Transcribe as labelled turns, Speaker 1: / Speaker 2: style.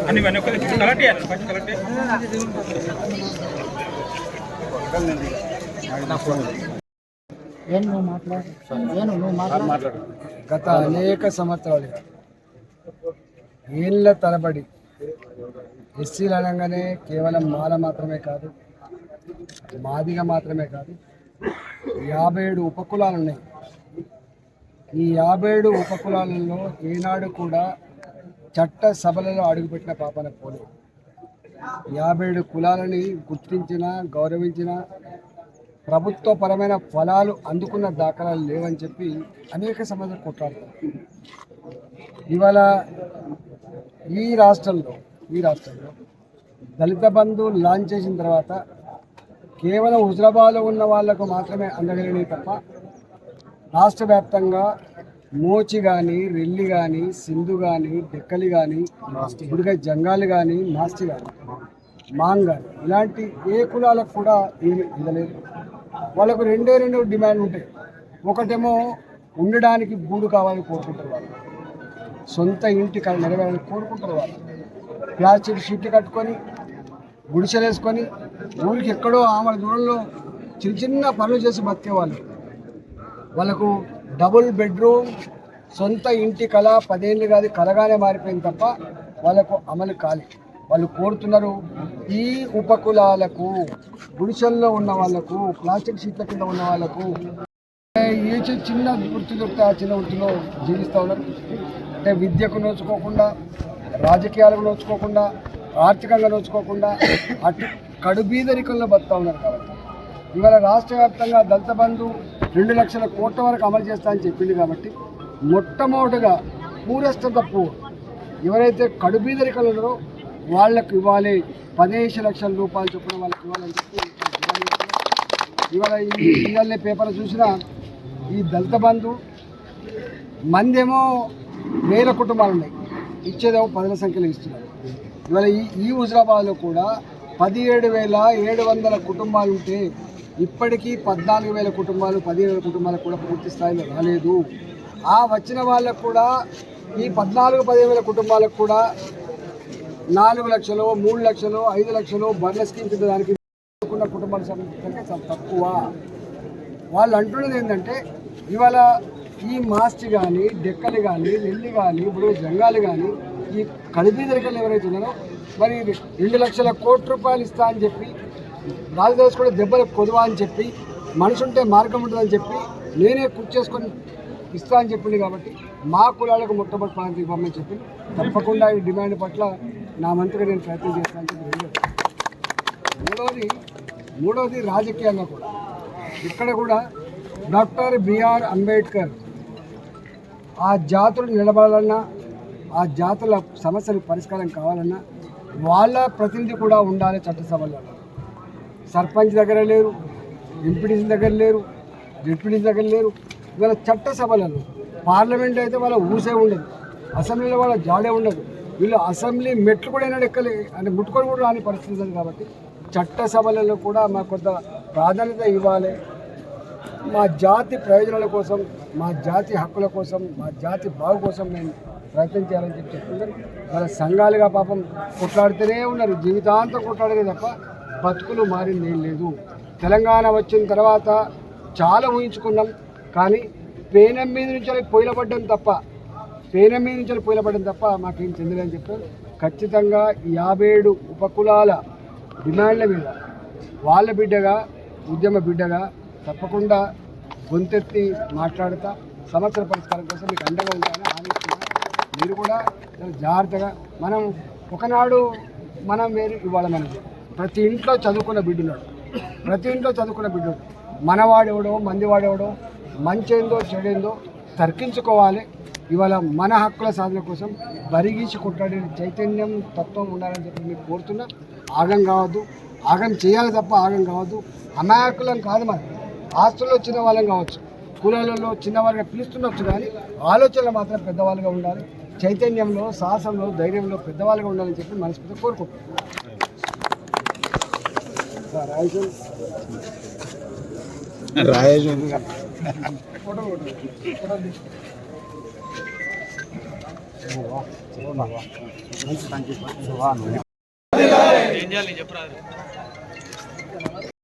Speaker 1: అన్ని ఇవన్నీ ఒక కలెక్ట్ చేయాలి ఫస్ట్ కలెక్ట్
Speaker 2: ఏం నువ్వు మాట్లాడు? ఏను నువ్వు మాట్లాడు?
Speaker 3: గత అనేక సంవత్సరాలుగా ఏళ్ళ తరబడి ఎస్సీలు అనగానే కేవలం మాల మాత్రమే కాదు మాదిగ మాత్రమే కాదు యాభై ఏడు ఉపకులాలు ఉన్నాయి. ఈ యాభై ఏడు ఉపకులాలలో ఏనాడు కూడా చట్ట సభలలో అడుగుపెట్టిన పాపన పోలే. యాభై ఏడు కులాలని గుర్తించిన గౌరవించిన ప్రభుత్వపరమైన ఫలాలు అందుకున్న దాఖలాలు లేవని చెప్పి అనేక సమస్యలు కొట్లాడుతారు. ఇవాళ ఈ రాష్ట్రంలో ఈ రాష్ట్రంలో దళిత బంధు లాంచ్ చేసిన తర్వాత కేవలం హుజరాబాద్లో ఉన్న వాళ్ళకు మాత్రమే అందగలిగినాయి తప్ప రాష్ట్ర వ్యాప్తంగా మోచి కానీ రెల్లి కానీ సింధు కానీ డెక్కలి కానీ ఇప్పుడుగా జంగాలు కానీ నాస్తి కానీ మాంగ్ కానీ ఇలాంటి ఏ కులాలకు కూడా ఏమి ఇవ్వలేదు వాళ్ళకు రెండే రెండు డిమాండ్ ఉంటాయి. ఒకటేమో ఉండడానికి గూడు కావాలని కోరుకుంటారు వాళ్ళు. సొంత ఇంటి నెరవేరాలని కోరుకుంటారు వాళ్ళు. ప్లాస్టిక్ షీట్లు కట్టుకొని గుడిసెలు వేసుకొని ఊరికి ఎక్కడో ఆమె దూరంలో చిన్న చిన్న పనులు చేసి బతికేవాళ్ళు. వాళ్ళకు డబుల్ బెడ్రూమ్ సొంత ఇంటి కళ పదేళ్ళు కాదు కలగానే మారిపోయింది తప్ప వాళ్ళకు అమలు కాలే. వాళ్ళు కోరుతున్నారు ఈ ఉపకులాలకు గుడిసెల్లో ఉన్న వాళ్ళకు ప్లాస్టిక్ షీట్ల కింద ఉన్న వాళ్ళకు ఏ చిన్న వృత్తి దొరికితే ఆ చిన్న వృత్తిలో జీవిస్తూ ఉన్నారు. అంటే విద్యకు నోచుకోకుండా రాజకీయాలకు నోచుకోకుండా ఆర్థికంగా నోచుకోకుండా అటు కడుబీదరికంలో బతుకుతా ఉన్నారు కాబట్టి. ఇవాళ రాష్ట్ర వ్యాప్తంగా దళిత బంధు రెండు లక్షల కోట్ల వరకు అమలు చేస్తా అని చెప్పింది కాబట్టి మొట్టమొదటిగా పూరెస్ట్ తప్పు ఎవరైతే కడుబీదరికలు ఉన్నారో వాళ్ళకు ఇవ్వాలి పదిహేను లక్షల రూపాయలు చొప్పున వాళ్ళకి ఇవ్వాలని చెప్పి ఇవాళ ఇవాళ పేపర్ చూసినా ఈ దళిత బంధు మందేమో వేల కుటుంబాలు ఉన్నాయి. ఇచ్చేదేమో పదుల సంఖ్యలో ఇస్తున్నారు. ఇవాళ ఈ ఈ హుజరాబాద్లో కూడా పదిహేడు వేల ఏడు వందల కుటుంబాలు ఉంటే ఇప్పటికీ పద్నాలుగు వేల కుటుంబాలు పదిహేను వేల కుటుంబాలకు కూడా పూర్తి స్థాయిలో రాలేదు. ఆ వచ్చిన వాళ్ళకు కూడా ఈ పద్నాలుగు పదిహేను వేల కుటుంబాలకు కూడా నాలుగు లక్షలు మూడు లక్షలు ఐదు లక్షలు బండ్ల స్కీమ్ కింద దానికి ఉన్న కుటుంబాల సంఖ్య చాలా తక్కువ. వాళ్ళు అంటున్నది ఏంటంటే ఇవాళ ఈ మాస్టి కానీ డెక్కలు కానీ నెల్లి కానీ ఇప్పుడు జంగాలు కానీ ఈ కడిబీదరికలు ఎవరైతే ఉన్నారో మరి రెండు లక్షల కోట్ల రూపాయలు ఇస్తా అని చెప్పి రాజదాస్ కూడా దెబ్బలకు కొదువా అని చెప్పి మనిషి ఉంటే మార్గం ఉంటుందని చెప్పి నేనే కూర్చేసుకొని ఇస్తా అని చెప్పింది కాబట్టి మా కులాలకు మొట్టమొదటి ప్రాంతం ఇవ్వమని చెప్పి తప్పకుండా ఈ డిమాండ్ పట్ల నా మంత్రిగా నేను ప్రయత్నం చేస్తానని చెప్పి మూడవది మూడవది రాజకీయంగా కూడా. ఇక్కడ కూడా డాక్టర్ బిఆర్ అంబేద్కర్ ఆ జాతులు నిలబడాలన్నా ఆ జాతుల సమస్యలు పరిష్కారం కావాలన్నా వాళ్ళ ప్రతినిధి కూడా ఉండాలి చట్టసభల్లో. సర్పంచ్ దగ్గర లేరు ఎంపీటీసీ దగ్గర లేరు డిప్యూటీసీ దగ్గర లేరు. ఇవాళ చట్టసభలలో పార్లమెంట్ అయితే వాళ్ళ ఊసే ఉండదు అసెంబ్లీలో వాళ్ళ జాడే ఉండదు. వీళ్ళు అసెంబ్లీ మెట్లు కూడా అయినా ఎక్కలే అంటే ముట్టుకొని కూడా రాని పరిస్థితి ఉంది కాబట్టి చట్టసభలలో కూడా మాకు కొంత ప్రాధాన్యత ఇవ్వాలి. మా జాతి ప్రయోజనాల కోసం మా జాతి హక్కుల కోసం మా జాతి బాగు కోసం నేను ప్రయత్నం చేయాలని చెప్పి చెప్తున్నారు. వాళ్ళ సంఘాలుగా పాపం కొట్లాడుతూనే ఉన్నారు జీవితాంతం కొట్లాడేది తప్ప బతుకులు మారింది ఏం లేదు. తెలంగాణ వచ్చిన తర్వాత చాలా ఊహించుకున్నాం. కానీ పేనం మీద నుంచి పొయ్యిలపడ్డం తప్ప పేనం మీద నుంచి పొయ్యిలపడ్డం తప్ప మాకేం చెందలేదని చెప్పారు. ఖచ్చితంగా యాభై ఏడు ఉపకులాల డిమాండ్ల మీద వాళ్ళ బిడ్డగా ఉద్యమ బిడ్డగా తప్పకుండా గొంతెత్తి మాట్లాడుతా సమస్యల పరిష్కారం కోసం మీకు అండగా ఉంటానని ఆలోచిస్తున్నా. మీరు కూడా జాగ్రత్తగా మనం ఒకనాడు మనం వేరు ఇవాళ మనది ప్రతి ఇంట్లో చదువుకున్న బిడ్డున్నాడు ప్రతి ఇంట్లో చదువుకున్న బిడ్డుడు మనవాడెవడో మందివాడెవడో మంచేందో చెడేందో తర్కించుకోవాలి. ఇవాళ మన హక్కుల సాధన కోసం బరిగించి కొట్లాడే చైతన్యం తత్వం ఉండాలని చెప్పి మీకు కోరుతున్నా. ఆగం కావద్దు. ఆగం చేయాలి తప్ప ఆగం కావద్దు. అమాయకులం కాదు మరి. ఆస్తుల్లో చిన్న వాళ్ళం కావచ్చు. కులాలలో చిన్నవాళ్ళగా పిలుస్తుండొచ్చు కానీ ఆలోచనలు మాత్రం పెద్దవాళ్ళుగా ఉండాలి. చైతన్యంలో సాహసంలో ధైర్యంలో పెద్దవాళ్ళుగా ఉండాలని చెప్పి మనస్ఫూర్తిగా కోరుకుంటున్నాను. సార్
Speaker 1: ఏం చేయాలి? చెప్పరా